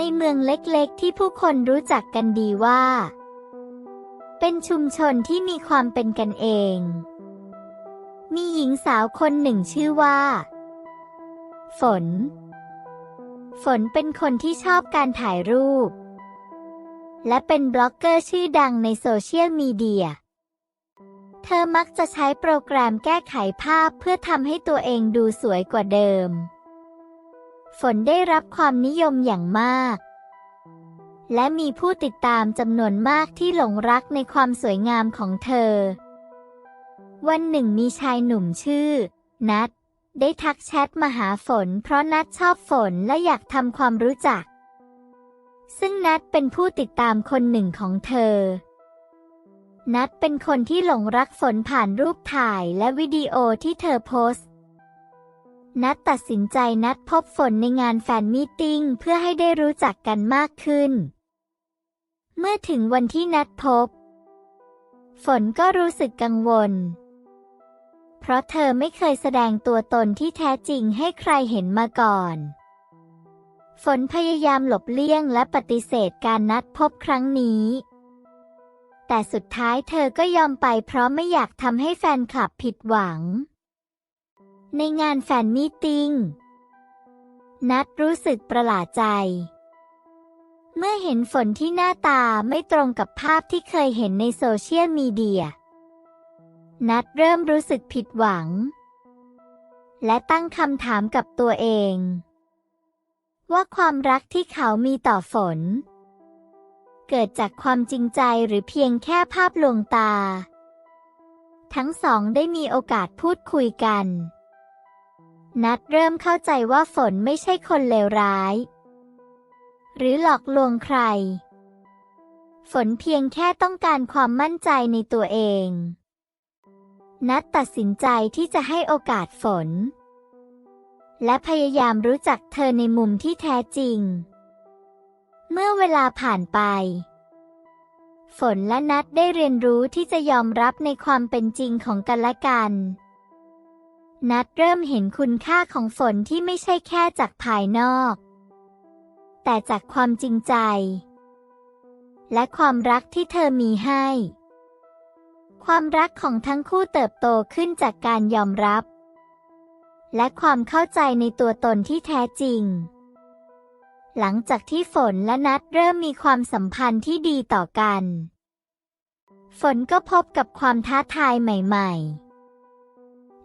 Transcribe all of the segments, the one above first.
ในเมืองเล็กๆ ที่ผู้คนรู้จักกันดีว่า เป็นชุมชนที่มีความเป็นกันเอง มีหญิงสาวคนหนึ่งชื่อว่า ฝน ฝนเป็นคนที่ชอบการถ่ายรูป และเป็นบล็อกเกอร์ชื่อดังในโซเชียลมีเดียเธอมักจะใช้โปรแกรมแก้ไขภาพเพื่อทำให้ตัวเองดูสวยกว่าเดิม ฝนได้รับความนิยมอย่างมาก และมีผู้ติดตามจำนวนมากที่หลงรักในความสวยงามของเธอ วันหนึ่งมีชายหนุ่มชื่อ นัทได้ทักแชทมาหาฝน เพราะนัทชอบฝนและอยากทำความรู้จัก ซึ่งนัทเป็นผู้ติดตามคนหนึ่งของเธอ นัทเป็นคนที่หลงรักฝนผ่านรูปถ่ายและวิดีโอที่เธอโพสต์ นัทตัดสินใจนัดพบฝนในงานแฟนมีติ้งเพื่อให้ได้รู้จักกันมากขึ้น เมื่อถึงวันที่นัดพบ ฝนก็รู้สึกกังวล เพราะเธอไม่เคยแสดงตัวตนที่แท้จริงให้ใครเห็นมาก่อน ฝนพยายามหลบเลี่ยงและปฏิเสธการนัดพบครั้งนี้แต่สุดท้ายเธอก็ยอมไปเพราะไม่อยากทำให้แฟนคลับผิดหวัง ในงานแฟนมีตติ้งนัดรู้สึกประหลาดใจ เมื่อเห็นฝนที่หน้าตาไม่ตรงกับภาพที่เคยเห็นในโซเชียลมีเดีย นัดเริ่มรู้สึกผิดหวัง และตั้งคำถามกับตัวเอง ว่าความรักที่เขามีต่อฝน เกิดจากความจริงใจหรือเพียงแค่ภาพลวงตา ทั้งสองได้มีโอกาสพูดคุยกัน นัดเริ่มเข้าใจว่าฝนไม่ใช่คนเลวร้าย หรือหลอกลวงใคร ฝนเพียงแค่ต้องการความมั่นใจในตัวเอง นัดตัดสินใจที่จะให้โอกาสฝน และพยายามรู้จักเธอในมุมที่แท้จริง เมื่อเวลาผ่านไปฝนและนัดได้เรียนรู้ที่จะยอมรับในความเป็นจริงของกันและกัน นัดเริ่มเห็นคุณค่าของฝนที่ไม่ใช่แค่จากภายนอก แต่จากความจริงใจ และความรักที่เธอมีให้ ความรักของทั้งคู่เติบโตขึ้นจากการยอมรับ และความเข้าใจในตัวตนที่แท้จริง หลังจากที่ฝนและนัดเริ่มมีความสัมพันธ์ที่ดีต่อกัน ฝนก็พบกับความท้าทายใหม่ ๆ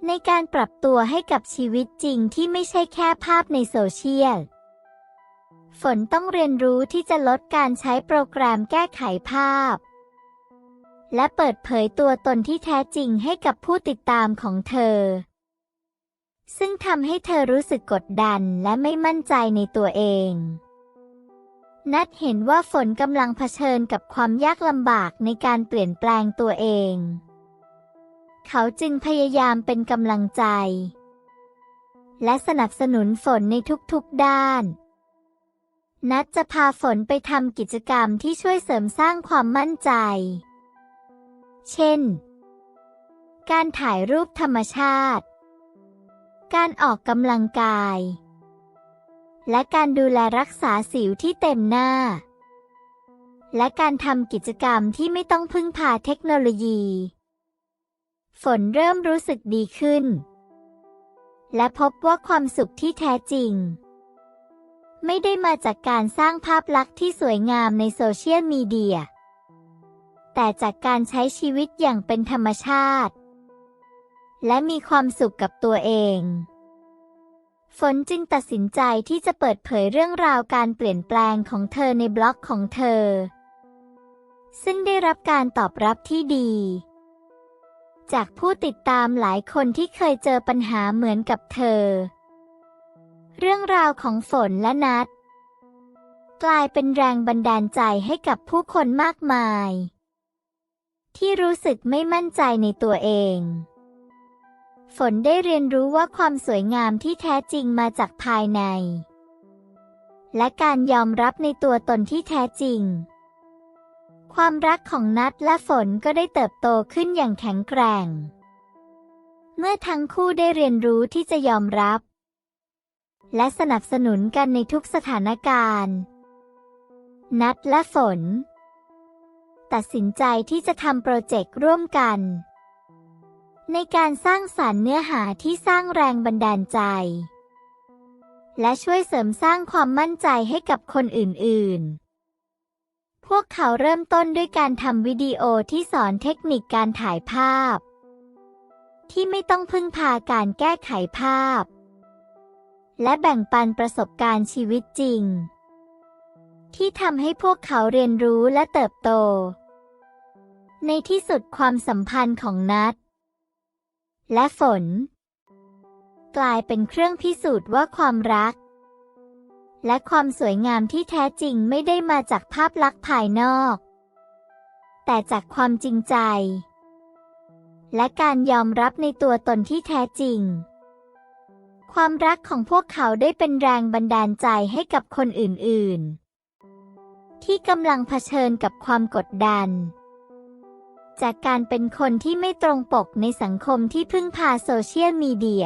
ในการปรับตัวให้กับชีวิตจริงที่ไม่ใช่แค่ภาพในโซเชียล ฝนต้องเรียนรู้ที่จะลดการใช้โปรแกรมแก้ไขภาพ และเปิดเผยตัวตนที่แท้จริงให้กับผู้ติดตามของเธอ ซึ่งทำให้เธอรู้สึกกดดันและไม่มั่นใจในตัวเอง นัดเห็นว่าฝนกำลังเผชิญกับความยากลำบากในการเปลี่ยนแปลงตัวเอง เขาจึงพยายามเป็นกำลังใจ และสนับสนุนฝนในทุกๆด้าน นัดจะพาฝนไปทำกิจกรรมที่ช่วยเสริมสร้างความมั่นใจ เช่น การถ่ายรูปธรรมชาติ การออกกำลังกาย และการดูแลรักษาสิวที่เต็มหน้า และการทำกิจกรรมที่ไม่ต้องพึ่งพาเทคโนโลยี ฝนเริ่มรู้สึกดีขึ้น และพบว่าความสุขที่แท้จริง ไม่ได้มาจากการสร้างภาพลักษณ์ที่สวยงามในโซเชียลมีเดีย แต่จากการใช้ชีวิตอย่างเป็นธรรมชาติ และมีความสุขกับตัวเอง ฝนจึงตัดสินใจที่จะเปิดเผยเรื่องราวการเปลี่ยนแปลงของเธอในบล็อกของเธอ ซึ่งได้รับการตอบรับที่ดี จากผู้ติดตามหลายคนที่เคยเจอปัญหาเหมือนกับเธอ เรื่องราวของฝนและนัด กลายเป็นแรงบันดาลใจให้กับผู้คนมากมาย ที่รู้สึกไม่มั่นใจในตัวเอง ฝนได้เรียนรู้ว่าความสวยงามที่แท้จริงมาจากภายใน และการยอมรับในตัวตนที่แท้จริง ความรักของนัดและฝนก็ได้เติบโตขึ้นอย่างแข็งแกร่ง เมื่อทั้งคู่ได้เรียนรู้ที่จะยอมรับ และสนับสนุนกันในทุกสถานการณ์ นัดและฝน ตัดสินใจที่จะทำโปรเจกต์ร่วมกัน ในการสร้างสารรค์เนื้อหาที่สร้างแรงบันดาลใจ และช่วยเสริมสร้างความมั่นใจให้กับคนอื่นๆ พวกเขาเริ่มต้นด้วยการทำวิดีโอที่สอนเทคนิคการถ่ายภาพ ที่ไม่ต้องพึ่งพาการแก้ไขภาพ และแบ่งปันประสบการณ์ชีวิตจริง ที่ทำให้พวกเขาเรียนรู้และเติบโต ในที่สุดความสัมพันธ์ของนัดและฝน กลายเป็นเครื่องพิสูจน์ว่าความรัก และความสวยงามที่แท้จริงไม่ได้มาจากภาพลักษณ์ภายนอก แต่จากความจริงใจ และการยอมรับในตัวตนที่แท้จริง ความรักของพวกเขาได้เป็นแรงบันดาลใจให้กับคนอื่น ๆ ที่กำลังเผชิญกับความกดดัน จากการเป็นคนที่ไม่ตรงปกในสังคมที่พึ่งพาโซเชียลมีเดีย